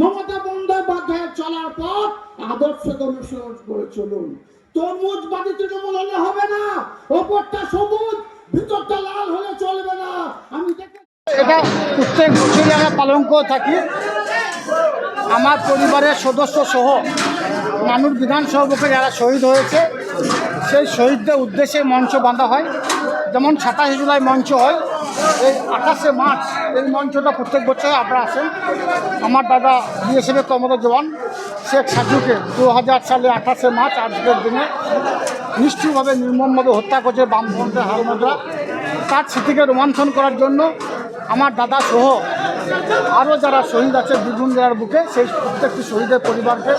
মমতা বন্দ্যোপাধ্যায়ের চলার পথ আদর্শকে অনুসরণ করে চলুন। তরমুজবাদী তৃণমূল হলে হবে না, ওপরটা সবুজ, ভিতরটা লাল হলে চলবে না। আমি এটা প্রত্যেক বছরই আমরা পালন করে থাকি। আমার পরিবারের সদস্য সহ নানুর বিধানসভা বুকে যারা শহীদ হয়েছে, সেই শহীদদের উদ্দেশ্যে মঞ্চ বাঁধা হয়। যেমন সাতাশে জুলাই মঞ্চ হয় এই আঠাশে মার্চ এই মঞ্চটা প্রত্যেক বছর আপনারা আসেন আমার দাদা বিএসএফের কর্মরত জওয়ান, শেখ সাজুকে দু হাজার সালে আঠাশে মার্চ, আজকের দিনে নিষ্ঠুরভাবে নির্মমভাবে হত্যা করেছে বামফ্রন্টের হারমাদরা তার স্মৃতিকে রোমাঞ্চন করার জন্য আমার দাদা সহ আরও যারা শহীদ আছে বীরভূম জেলার বুকে, সেই প্রত্যেকটি শহীদের পরিবারকে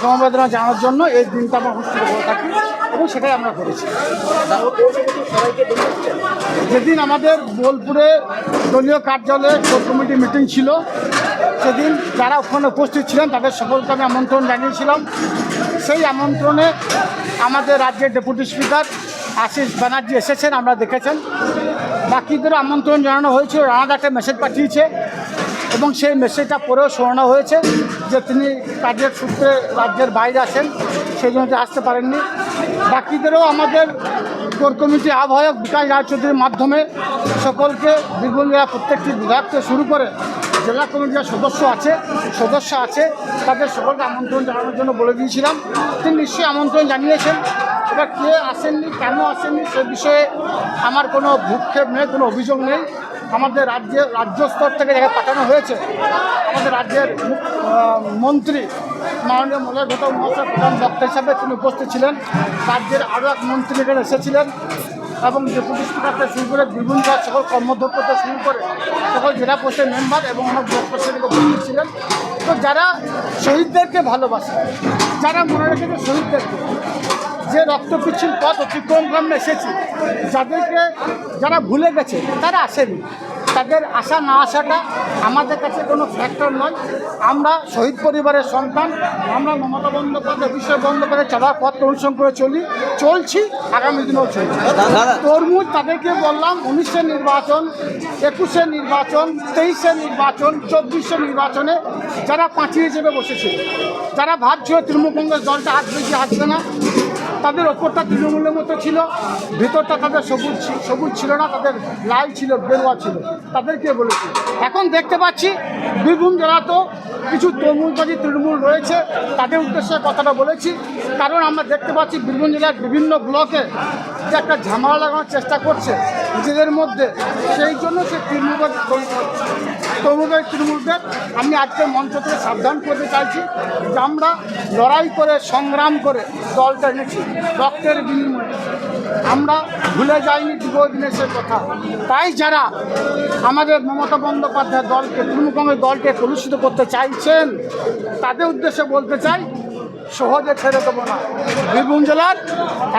সমবেদনা জানানোর জন্য এই দিনটা আমরা অনুষ্ঠিত করে থাকি। এবং সেটাই আমরা করেছি। যেদিন আমাদের বোলপুরে দলীয় কার্যালয়ে কোর কমিটি মিটিং ছিল, সেদিন যারা ওখানে উপস্থিত ছিলেন, তাদের সকলকে আমি আমন্ত্রণ জানিয়েছিলাম। সেই আমন্ত্রণে আমাদের রাজ্যের ডেপুটি স্পিকার আশিস ব্যানার্জি এসেছেন, আমরা দেখেছেন। বাকিদের আমন্ত্রণ জানানো হয়েছিল রানাদ একটা মেসেজ পাঠিয়েছে এবং সেই মেসেজটা পরেও শোনানো হয়েছে যে তিনি কাজের সূত্রে রাজ্যের বাইরে আসেন সেই জন্য আসতে পারেননি। বাকিদেরও আমাদের কোর কমিটি আহ্বায়ক বিকাশ রায়চৌধুরীর মাধ্যমে সকলকে বীরভূম জেলা প্রত্যেকটি বিভাগ থেকে শুরু করে জেলা কমিটির সদস্য আছে সদস্য আছে, তাদের সকলকে আমন্ত্রণ জানানোর জন্য বলে দিয়েছিলাম। তিনি নিশ্চয়ই আমন্ত্রণ জানিয়েছেন। এবার কে আসেননি, কেন আসেননি, সে বিষয়ে আমার কোনো ভূক্ষেপ নেই, কোনো অভিযোগ নেই। আমাদের রাজ্যে রাজ্য স্তর থেকে যাকে পাঠানো হয়েছে, আমাদের রাজ্যের মন্ত্রী মাননীয় মলয় ঘটক মহাশয়, প্রধান বক্তা হিসাবে তিনি উপস্থিত ছিলেন। রাজ্যের আরও এক মন্ত্রী এখানে এসেছিলেন এবং ডেপুটি স্পিকার শুরু করে বিভিন্ন সকল কর্মধ্যক্ষ শুরু করে সকল জেলা পোস্টের মেম্বার এবং আমার ব্লক প্রেসিডেন্ট উপস্থিত ছিলেন। তো যারা শহীদদেরকে ভালোবাসে, যারা মনে রেখেছে শহীদদেরকে যে রক্তপিচ্ছিল পথ অতিক্রম করে আমরা এসেছি যাদেরকে যারা ভুলে গেছে তারা আসেনি। তাদের আসা না আসাটা আমাদের কাছে কোনো ফ্যাক্টর নয়। আমরা শহীদ পরিবারের সন্তান আমরা মমতা বন্দ্যোপাধ্যায় অভিষেক বন্দ্যোপাধ্যায় চলার পথ অনুসরণ করে চলি চলছি আগামী দিনেও চলছি। তরমুজ তাদেরকে বললাম উনিশে নির্বাচন একুশে নির্বাচন তেইশে নির্বাচন চব্বিশে নির্বাচনে যারা পাঁচিয়ে চেপে বসেছিল যারা ভাবছিল তৃণমূল কংগ্রেস দলটা হাত বেশি আসবে না তাদের ওপরটা তৃণমূলের মতো ছিল, ভেতরটা তাদের সবুজ সবুজ ছিল না, তাদের লাল ছিল গেরুয়া ছিল। তাদেরকে বলেছি? এখন দেখতে পাচ্ছি, বীরভূম জেলাতেও কিছু তরমুজবাজি তৃণমূল রয়েছে, তাদের উদ্দেশ্যে কথাটা বলেছি। কারণ আমরা দেখতে পাচ্ছি, বীরভূম জেলার বিভিন্ন ব্লকে যে একটা ঝামেলা লাগানোর চেষ্টা করছে নিজেদের মধ্যে, সেই জন্য সে তৃণমূল তরমুজের তৃণমূলদের আমি আজকে মঞ্চ থেকে সাবধান করতে চাইছি যে আমরা লড়াই করে, সংগ্রাম করে দলটা এনেছি, রক্তের বিনিময়ে। আমরা ভুলে যাইনি বিগত দিনের কথা। তাই যারা আমাদের মমতা বন্দ্যোপাধ্যায় দলকে, তৃণমূল কংগ্রেস দলকে কলুষিত করতে চাইছেন, তাদের উদ্দেশ্যে বলতে চাই সহজে ছেড়ে দেবো না। বীরভূম জেলার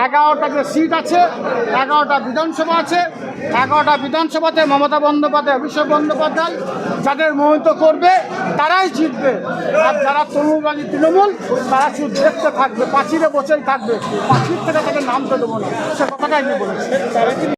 এগারোটা যে সিট আছে, এগারোটা বিধানসভা আছে, এগারোটা বিধানসভাতে মমতা বন্দ্যোপাধ্যায়, অভিষেক বন্দ্যোপাধ্যায় যাদের মোহিত করবে, তারাই জিতবে। আর যারা তরুণবাদী তৃণমূল, তারা শুধু দেখতে থাকবে পাঁচিরে বসেই থাকবে। পাঁচির থেকে তাদের নামতে দেবো না। সে কথাটাই আমি বলেছি।